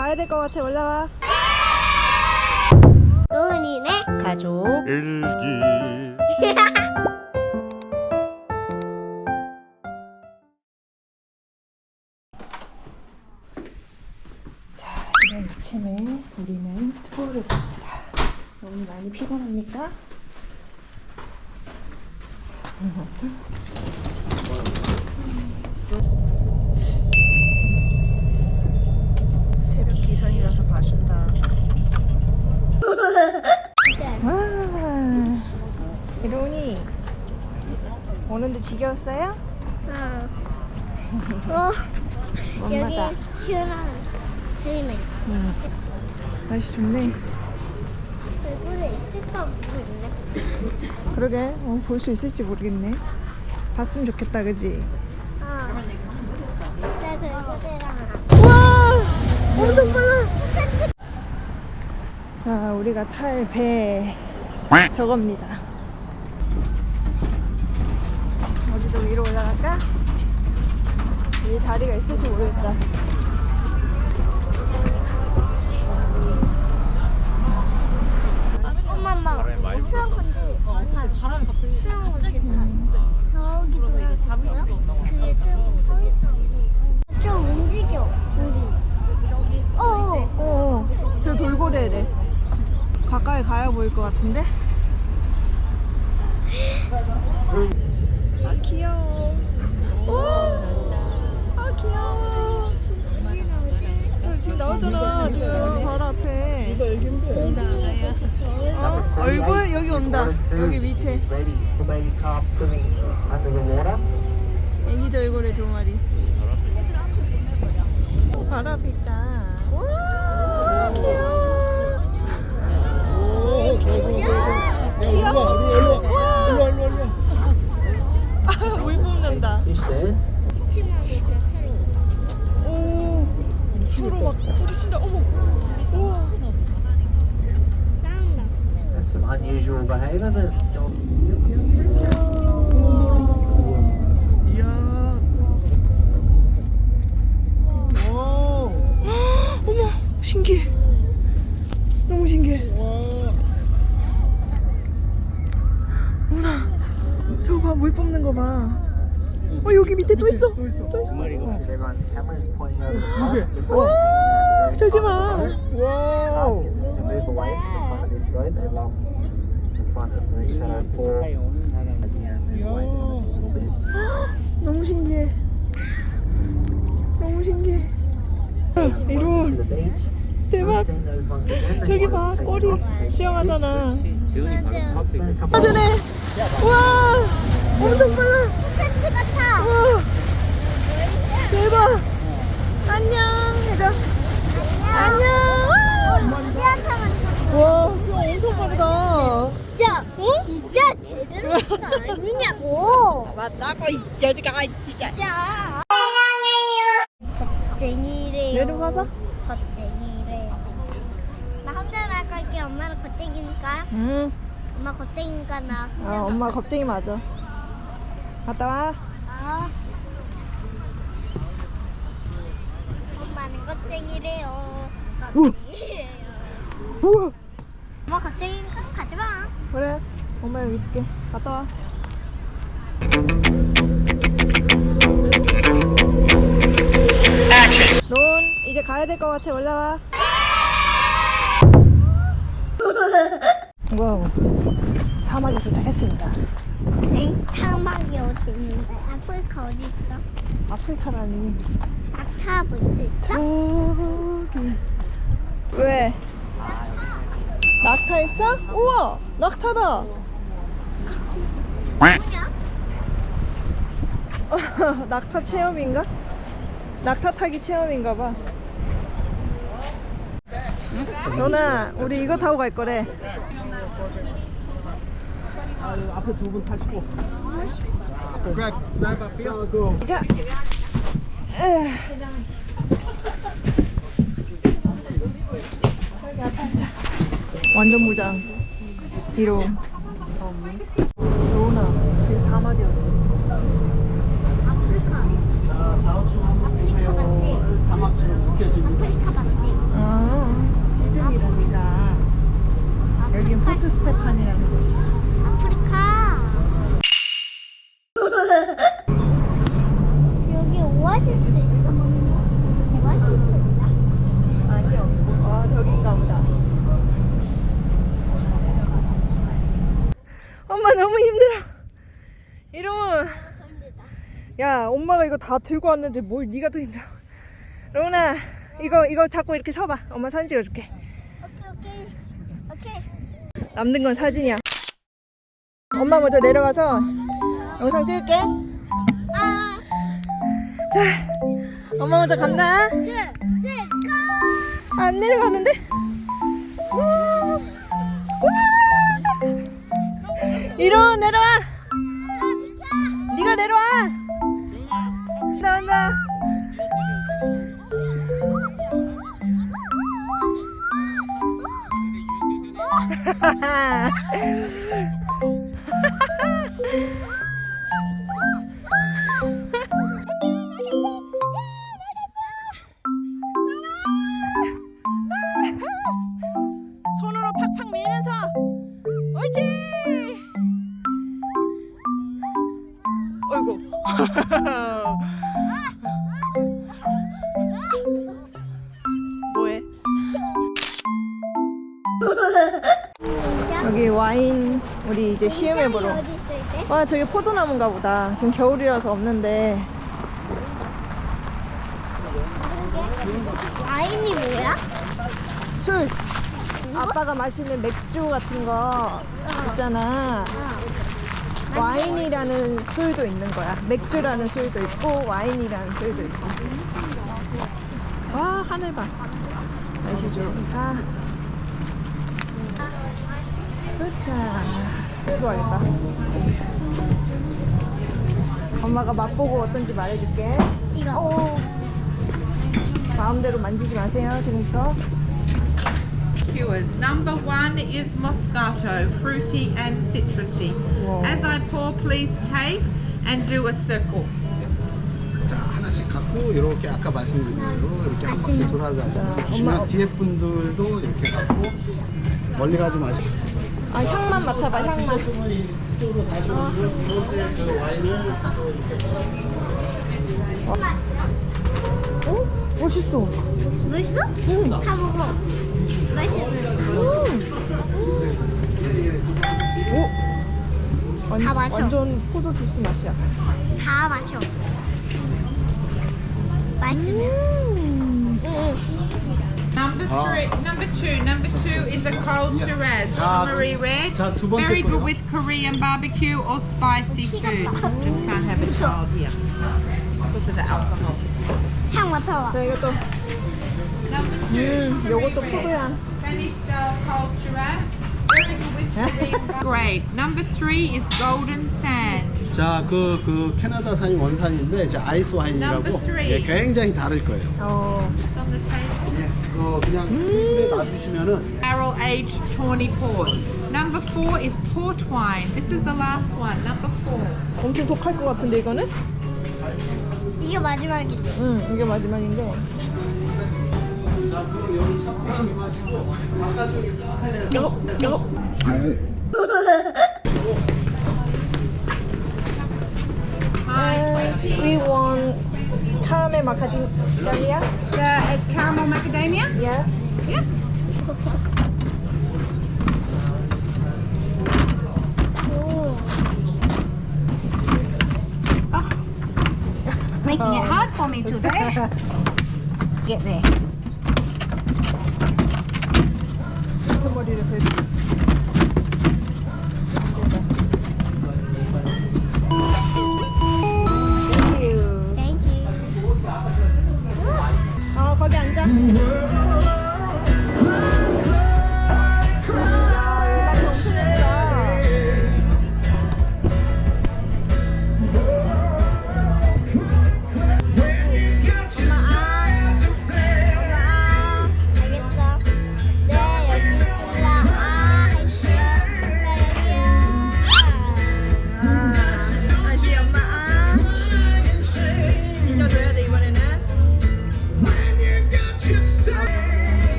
가야 될 것 같아. 올라와. 노은이네. 가족. 일기. 자 이번 아침에 우리는 투어를 갑니다. 오늘 많이 피곤합니까? 봐준다 와 이로니 오는데 지겨웠어요? 어, 엄마다 여기 시원한 헬멧. 응. 날씨 좋네 얼굴에 있을까 모르겠네. 그러게 어, 볼 수 있을지 모르겠네 봤으면 좋겠다 그지? 어. 얼굴이랑 우와 엄청 빨라 자 우리가 탈 배 저겁니다. 어디도 위로 올라갈까? 위에 자리가 있을지 모르겠다. 엄마 엄마. 수영 건데 바람이 갑자기 수영 건데 저기 돌아 잡고요? 그게 수영 건데 좀 움직여 움직여 여기 어 어, 저 돌고래래. 가까이 가야 보일 것 같은데? 아 귀여워. 아 귀여워. 여기 지금 나오잖아 지금 바로 앞에. 어? 얼굴? 여기 온다. 여기 밑에. 애기도 얼굴에 두 마리. 앞에 있다 아, 서로 막 부딪힌다 unusual behaviour. There's dog. 이야 와 어머 신기해 너무 신기해 어머나 저거 봐물 뿜는 거봐 어 여기 밑에 또 있어 또 있어 top. 와 저기 봐 bit. 너무 신기해 너무 신기해 이런. 대박 저기 봐 꼬리 수영하잖아 맞아 얼마 전에 와 엄청 빨라 콘텐츠 같아 와 대박 안녕 해가 안녕 시야타만 와 수영 엄청 빠르다 진짜 어? 진짜 제대로 한 거 아니냐고 맞다고 이 여자가 진짜 진짜 겁쟁이래요 내려가봐. 겁쟁이래요 나 혼자 나갈게. 엄마는 겁쟁이니까. 응. 엄마 겁쟁이니까 나 혼자 아, 엄마 겁쟁이 맞아. 갔다 와. 아. 엄마는 겁쟁이래요. 겁쟁이래요. 우와 엄마 겁쟁이니까 가지 마. 그래. 엄마 여기 있을게. 갔다 와 이제 가야 될 것 같아 올라와 와우 사막에 도착했습니다 엥? 사막이 어디 있는데 아프리카 어디 있어? 아프리카라니 낙타 볼 수 있어? 저기 왜? 낙타 있어? 우와 낙타다 뭐냐? 낙타 체험인가? 낙타 타기 체험인가 봐. 너나 우리 이거 타고 갈 거래. 앞에 두 분 타시고. Grab, grab up here. Go. 자. 완전 무장. 이로. 로나 지금 사막에 왔어. 아프리카 좌우측 보세요. 사막처럼 느껴집니다. 아 아, 시드니라니까. 여긴 포트 스테판이라는 곳이. 아프리카. 여기 오아시스 있어? 오아시스 있나? 아니 없어. 아 저긴가 보다. 엄마 너무 힘들어. 이러면 야 엄마가 이거 다 들고 왔는데 뭘 네가 더 힘들어. 로운아 이거 이거 잡고 이렇게 서봐. 엄마 사진 찍어줄게. 오케이 오케이 오케이. 남는 건 사진이야. 엄마 먼저 내려가서 영상 찍을게. 아, 자, 엄마 먼저 간다. 그, 그, 안 내려가는데? 이리 내려와. 네가 내려와. 나온다. 손으로 팍팍 밀면서 옳지. 어이구. 뭐해? 여기 와인 우리 이제 시음해 보러. 와 저기 포도나무인가 보다. 지금 겨울이라서 없는데. 와인이 뭐야? 술. 아빠가 마시는 맥주 같은 거 있잖아. 와인이라는 술도 있는 거야. 맥주라는 술도 있고 와인이라는 술도 있고. 와 하늘 봐. 날씨 좋다. 좋자. 좋아하겠다. 엄마가 맛보고 어떤지 말해줄게. 이거. 오. 마음대로 만지지 마세요 지금부터. liqueurs. Number one is Moscato, fruity and citrusy. Wow. As I pour, please take and do a circle. 자 하나씩 갖고 이렇게 아까 말씀드린 대로 이렇게 한 바퀴 돌아서. 주시면 뒤에 분들도 이렇게 갖고 멀리 가지 마시고 아 향만 맡아봐 향만. 이쪽으로 다시 오시면 두 번째 그 와인을 또 이렇게 어? 멋있어. 맛있어? 응. 다 먹어. 맛있는. 오. 완, 다 마셔. 완전 포도 주스 맛이야. 다 마셔. 맛있으면. 음. Number Ah. three, number two, number two is a cold Shiraz, 자, Marie Red. 자, 두 번째 Very good 거요. with Korean barbecue or spicy food. Just can't have a child here because of the alcohol. 향 맡아봐. 자 이것도. Number two, 음, 요것도 포도향. Spanish style cold Shiraz. Very good with Korean barbecue. Great. Number three is Golden Sand. 자 그 그 캐나다산이 원산인데 이제 아이스 와인이라고 Number three. 예, 굉장히 다를 거예요. 어. Just on the table. 예, 그 그냥 테이블에 놔두시면은 barrel aged tawny port. Number four is port wine. This is the last one. Number four. 엄청 독할 것 같은데 이거는? 이게 마지막이지. 응 이게 마지막인데. 자그 여기 샤프랑 마시고 바깥쪽에 이거 이거. Hi, We want caramel macadamia. Uh, it's caramel macadamia. Yes. Yeah. Making it hard for me today. Get there.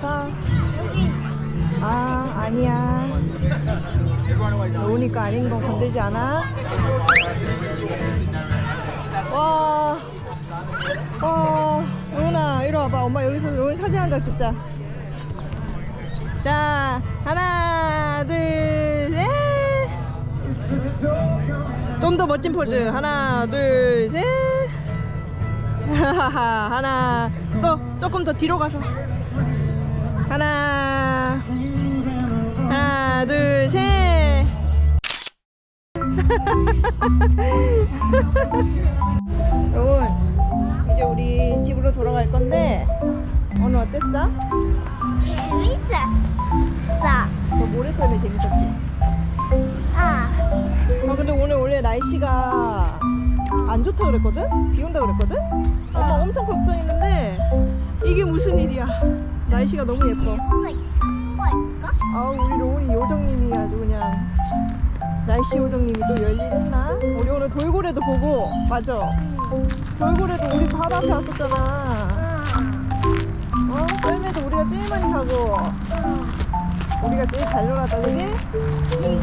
좋다 아 아니야. 로우니까 아닌 거 건들지 않아? 와, 와, 로운아 이리 와봐. 엄마 여기서 로운 사진 한 장 찍자. 자 하나 둘 셋. 좀 더 멋진 포즈. 하나 둘 셋. 하나 또 조금 더 뒤로 가서 하나 하나 둘셋 로운 이제 우리 집으로 돌아갈 건데 오늘 어땠어? 재밌었어. 너 모래썰매 재밌었지? 아, 아 근데 오늘 원래 날씨가 안 좋다 그랬거든? 비 온다 그랬거든? 엄마 엄청 걱정했는데 이게 무슨 일이야 날씨가 너무 예뻐? 아우 우리 로운이 요정님이 아주 그냥 날씨 요정님이 또 열일했나? 우리 오늘 돌고래도 보고 맞아 돌고래도 우리 바로 앞에 왔었잖아 아, 어? 썰매도 우리가 제일 많이 타고 우리가 제일 잘 놀았다 그지? 음.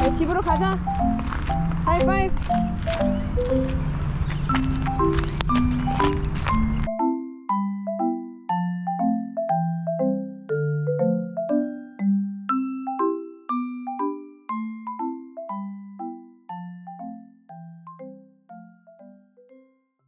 이제 집으로 가자 하이파이브